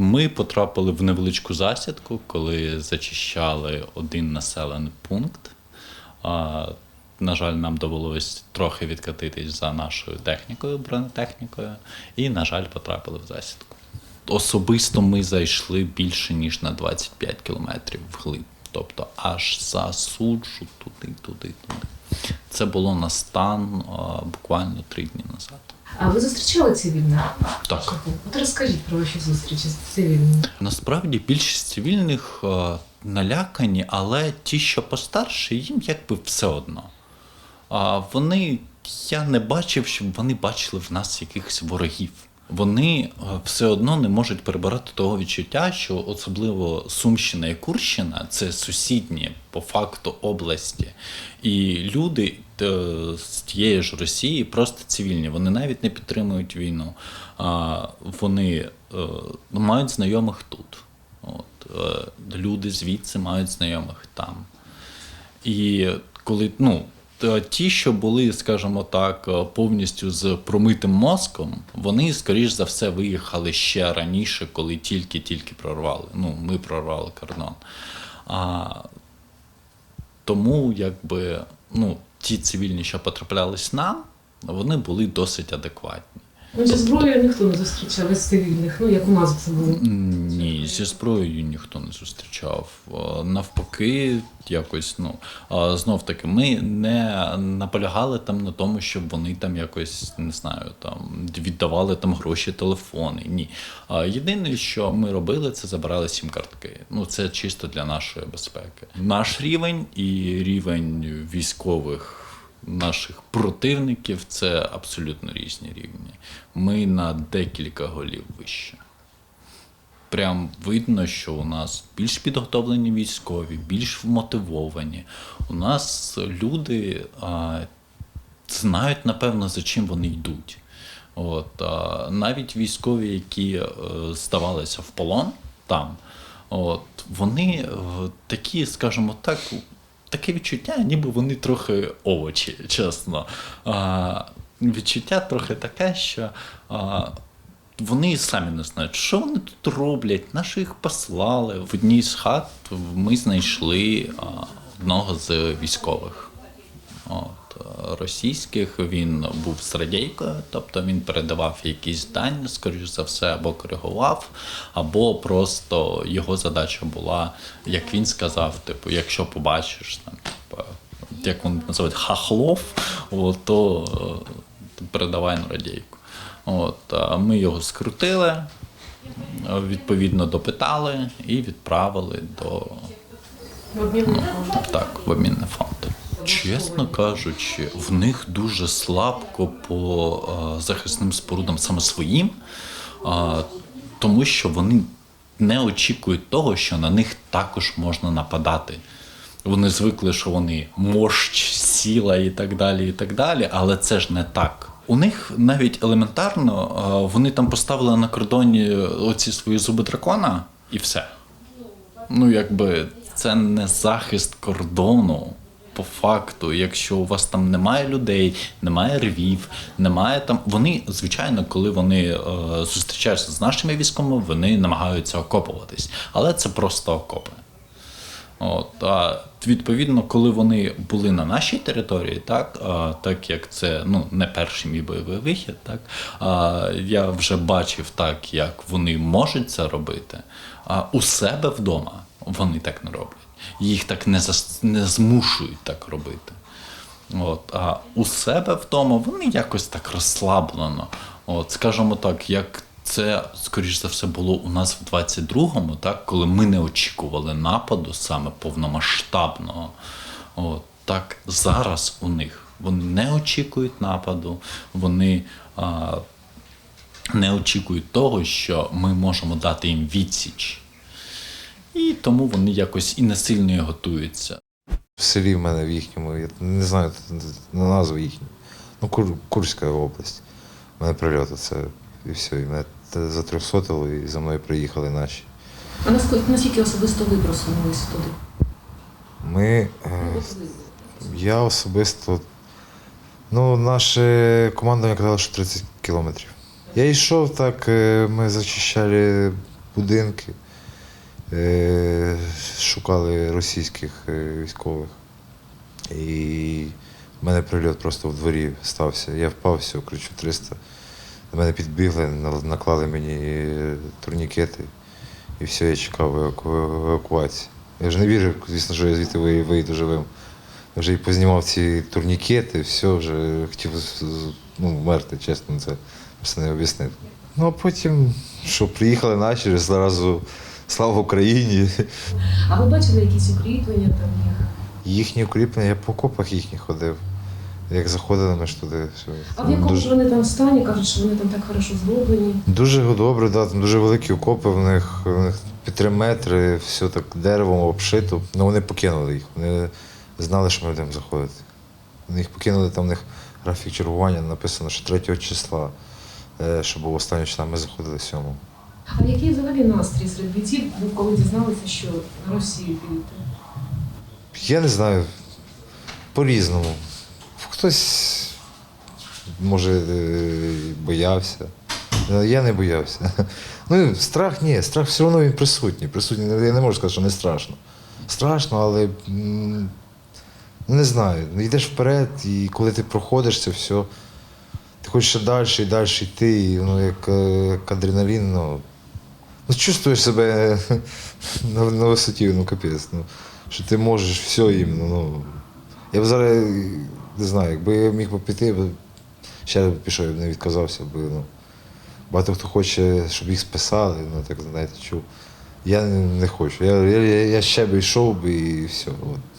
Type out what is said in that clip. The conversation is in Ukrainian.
Ми потрапили в невеличку засідку, коли зачищали один населений пункт. На жаль, нам довелось трохи відкатитись за нашою технікою, бронетехнікою, і, на жаль, потрапили в засідку. Особисто ми зайшли більше ніж на 25 кілометрів вглиб, тобто аж за суджу туди, туди, туди. Це було на стан буквально три дні назад. А ви зустрічали цивільних? Так. От розкажіть про ваші зустрічі з цивільними. Насправді більшість цивільних е, налякані, але ті, що постарше, їм якби все одно. А вони, я не бачив, щоб вони бачили в нас якихось ворогів. Вони е, все одно не можуть перебирати того відчуття, що особливо Сумщина і Курщина це сусідні по факту області. І люди з тієї ж Росії просто цивільні. Вони навіть не підтримують війну. А вони е, мають знайомих тут. От, е, люди звідси мають знайомих там. І коли ну, ті, що були, скажімо так, е, повністю з промитим мозком, вони, скоріш за все, виїхали ще раніше, коли тільки-тільки прорвали. Ну, ми прорвали кордон. А, тому, якби, ну, ті цивільні, що потраплялись нам, вони були досить адекватні. Ну, зі зброєю ніхто не зустрічав із цивільних, ну як у нас це було. Ні, зі зброєю ніхто не зустрічав. Навпаки, якось, ну знов таки, ми не наполягали там на тому, щоб вони там якось не знаю, там віддавали там гроші, телефони. Ні. Єдине, що ми робили, це забирали сім картки. Ну це чисто для нашої безпеки. Наш рівень і рівень військових наших противників це абсолютно різні рівні. Ми на декілька голів вище. Прям видно, що у нас більш підготовлені військові, більш вмотивовані. У нас люди а, знають, напевно, за чим вони йдуть. От, а, навіть військові, які е, здавалися в полон там, от, вони е, такі, скажімо так, таке відчуття, ніби вони трохи овочі, чесно. А, відчуття трохи таке, що а, вони самі не знають, що вони тут роблять, на що їх послали. В одній з хат ми знайшли одного з військових. Російських він був з радійкою, тобто він передавав якісь дані, скоріш за все, або коригував, або просто його задача була, як він сказав, типу, якщо побачиш там, типу, як вони називають хахлов, то е, передавай на радійку. От, а ми його скрутили, відповідно допитали і відправили до В обмінний фонд. так, в обмінний фонд. Чесно кажучи, в них дуже слабко по е, захисним спорудам саме своїм, е, тому що вони не очікують того, що на них також можна нападати. Вони звикли, що вони мощ, сіла і так далі, і так далі, але це ж не так. У них навіть елементарно е, вони там поставили на кордоні оці свої зуби дракона і все. Ну, якби це не захист кордону. По факту, якщо у вас там немає людей, немає рвів, немає там. Вони, звичайно, коли вони е, зустрічаються з нашими військовими, вони намагаються окопуватись. Але це просто окопи. От, а відповідно, коли вони були на нашій території, так, а, так як це ну, не перший мій бойовий вихід, так, а, я вже бачив так, як вони можуть це робити. А у себе вдома вони так не роблять. Їх так не, зас, не змушують так робити. От, а у себе вдома вони якось так розслаблено. От, скажімо так, як це, скоріш за все, було у нас в 22-му, так, коли ми не очікували нападу саме повномасштабного. От, так зараз у них вони не очікують нападу, вони а, не очікують того, що ми можемо дати їм відсіч. І тому вони якось і не сильно і готуються. В селі в мене в їхньому, я не знаю на назву їхню. Ну, Кур, Курська область. У мене прильоти це і все. І мене затрьохсотило, і за мною приїхали наші. А наскільки, особисто ви просунулися туди? Ми, е, я особисто, ну, наше командування казало, що 30 кілометрів. Я йшов так, е, ми зачищали будинки, шукали російських е, військових. І в мене прильот просто в дворі стався. Я впав, все, кричу 300. До мене підбігли, наклали мені е, турнікети, і все, я чекав еваку- евакуації. Я вже не вірив, звісно, що я звідти вийду живим. Вже і познімав ці турнікети, все, вже хотів ну, вмерти, чесно, це просто не об'яснити. Ну а потім, що приїхали наші, зразу слава Україні. А ви бачили якісь укріплення там їх? Їхні укріплення, я по окопах їхніх ходив. Як заходили ми ж туди. Все. А в якому ж вони там стані? Кажуть, що вони там так хорошо зроблені. Дуже добре, да, там дуже великі окопи, в них, в них під три метри, все так деревом обшито. Ну вони покинули їх. Вони знали, що ми будемо заходити. Вони їх покинули, там в них графік чергування написано, що 3 числа, е, що був останній числа, ми заходили 7. А який взагалі настрій серед бійців, був, коли дізналися, що на Росію підете? Я не знаю, по-різному. Хтось, може, е, боявся. Е, Я не боявся. Ну, страх ні, страх все одно він присутній. присутній. Я не можу сказати, що не страшно. Страшно, але не знаю. Ну, Йдеш вперед, і коли ти проходиш це все, ти хочеш далі і далі йти, і воно як, е, як адреналін, ну, ну чувствуєш себе на, на висоті, ну капець. Ну, що ти можеш все їм. Ну. Я б зараз не знаю, якби я міг би піти, я б ще б пішов, я б не відказався, бо ну, багато хто хоче, щоб їх списали, ну так знаєте, чув. Я не, не хочу. Я, я, я ще б йшов би і все. От.